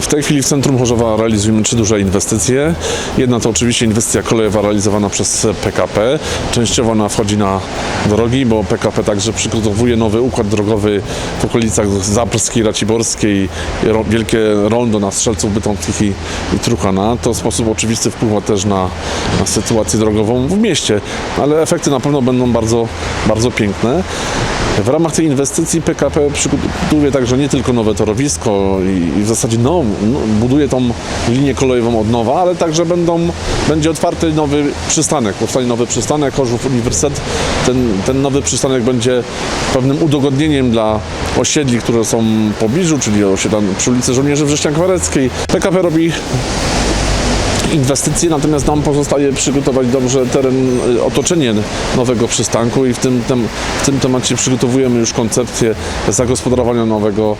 W tej chwili w centrum Chorzowa realizujemy trzy duże inwestycje. Jedna to oczywiście inwestycja kolejowa realizowana przez PKP. Częściowo ona wchodzi na drogi, bo PKP także przygotowuje nowy układ drogowy w okolicach Zabrskiej, Raciborskiej, wielkie rondo na Strzelców Bytomskich i, i Truchana. To w sposób oczywisty wpływa też na, na sytuację drogową w mieście, ale efekty na pewno będą bardzo, bardzo piękne. W ramach tej inwestycji PKP przygotowuje także nie tylko nowe torowisko i, i w zasadzie no, no, buduje tą linię kolejową od nowa, ale także będą, będzie otwarty nowy przystanek. Powstanie nowy przystanek Chorzów Uniwersytet. Ten, ten nowy przystanek będzie pewnym udogodnieniem dla osiedli, które są w pobliżu, czyli osiedla przy ulicy Żołnierzy Wrześniak-Wareckiej. PKP robi inwestycje, natomiast nam pozostaje przygotować dobrze teren, y, otoczenie nowego przystanku i w tym, tem, w tym temacie przygotowujemy już koncepcję zagospodarowania nowego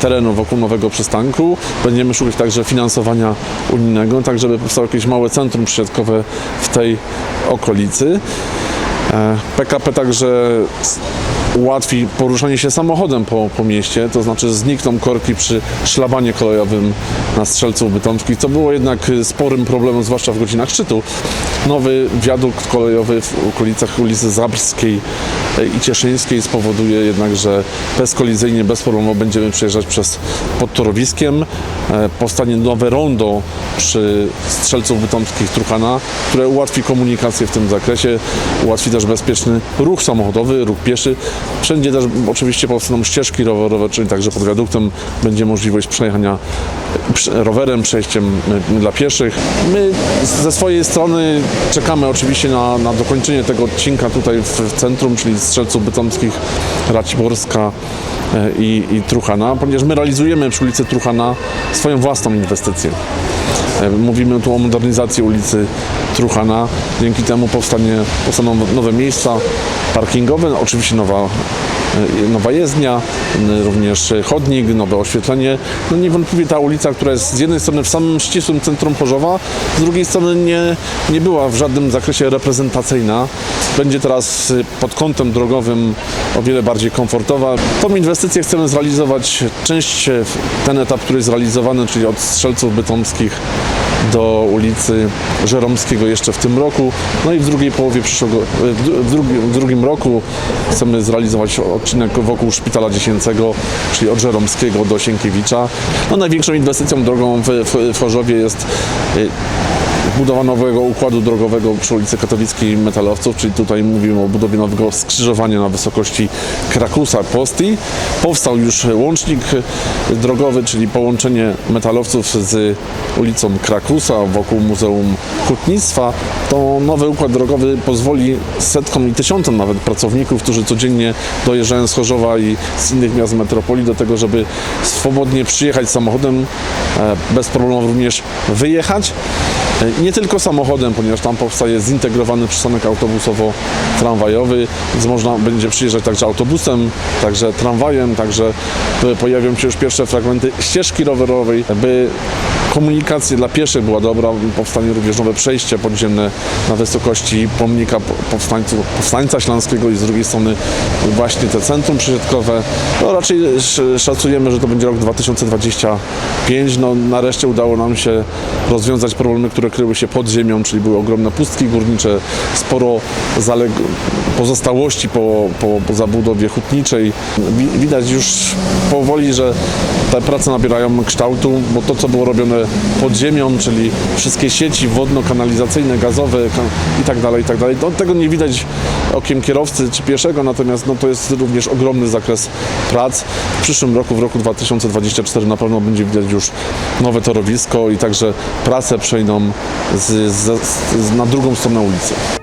terenu wokół nowego przystanku. Będziemy szukać także finansowania unijnego, tak żeby powstało jakieś małe centrum przysiadkowe w tej okolicy. E, PKP także s- ułatwi poruszanie się samochodem po, po mieście, to znaczy znikną korki przy szlabanie kolejowym na Strzelców Bytomskich, co było jednak sporym problemem, zwłaszcza w godzinach szczytu. Nowy wiadukt kolejowy w okolicach ulicy Zabrskiej e, i Cieszyńskiej spowoduje jednak, że bezkolizyjnie, bezproblemowo będziemy przejeżdżać przez pod torowiskiem. E, Powstanie nowe rondo przy Strzelców Bytomskich Truchana, które ułatwi komunikację w tym zakresie, ułatwi też bezpieczny ruch samochodowy, ruch pieszy. Wszędzie też oczywiście powstaną ścieżki rowerowe, czyli także pod wiaduktem będzie możliwość przejechania prze- rowerem, przejściem y, dla pieszych. My ze swojej strony czekamy oczywiście na, na dokończenie tego odcinka tutaj w, w centrum, czyli Strzelców Bytomskich, Raciborska y, i, i Truchana, ponieważ my realizujemy przy ulicy Truchana swoją własną inwestycję. E, Mówimy tu o modernizacji ulicy Truchana. Dzięki temu powstanie, powstaną nowe miejsca parkingowe, no, oczywiście nowa, e, nowa jezdnia, również chodnik, nowe oświetlenie. No niewątpliwie ta ulica, która jest z jednej strony w samym ścisłym centrum Chorzowa, z drugiej strony nie, nie była w żadnym zakresie reprezentacyjna. Będzie teraz y, pod kątem drogowym o wiele bardziej komfortowa. Tą inwestycję chcemy zrealizować część, e, ten etap, który jest zrealizowany, czyli od Strzelców Bytomskich do ulicy Żeromskiego jeszcze w tym roku. No i w drugiej połowie przyszłego, w, dru- w, drugim, roku chcemy zrealizować odcinek wokół Szpitala Dziesięcego, czyli od Żeromskiego do Sienkiewicza. No największą inwestycją drogą w, w, w Chorzowie jest y, budowa nowego układu drogowego przy ulicy Katowickiej Metalowców, czyli tutaj mówimy o budowie nowego skrzyżowania na wysokości Krakusa Posti. Powstał już łącznik drogowy, czyli połączenie Metalowców z ulicą Krakusa wokół Muzeum Hutnictwa. To nowy układ drogowy pozwoli setkom i tysiącom nawet pracowników, którzy codziennie dojeżdżają z Chorzowa i z innych miast metropolii do tego, żeby swobodnie przyjechać samochodem, e, bez problemu również wyjechać. E, Nie tylko samochodem, ponieważ tam powstaje zintegrowany przystanek autobusowo-tramwajowy, więc można będzie przyjeżdżać także autobusem, także tramwajem, także e, pojawią się już pierwsze fragmenty ścieżki rowerowej, by komunikacja dla pieszych była dobra, powstanie również nowe przejście podziemne na wysokości pomnika po- powstańców, powstańca śląskiego i z drugiej strony właśnie te centrum przysiadkowe. No raczej sz- szacujemy, że to będzie rok 2025. No nareszcie udało nam się rozwiązać problemy, które kryły się pod ziemią, czyli były ogromne pustki górnicze, sporo pozostałości po, po, po zabudowie hutniczej. Wi- widać już powoli, że te prace nabierają kształtu, bo to, co było robione pod ziemią, czyli wszystkie sieci wodno-kanalizacyjne, gazowe ka- i dalej, i tak dalej, to tego nie widać okiem kierowcy czy pieszego, natomiast no, to jest również ogromny zakres prac. W przyszłym roku, w roku 2024 na pewno będzie widać już nowe torowisko i także prace przejdą z, z, z, na drugą stronę ulicy.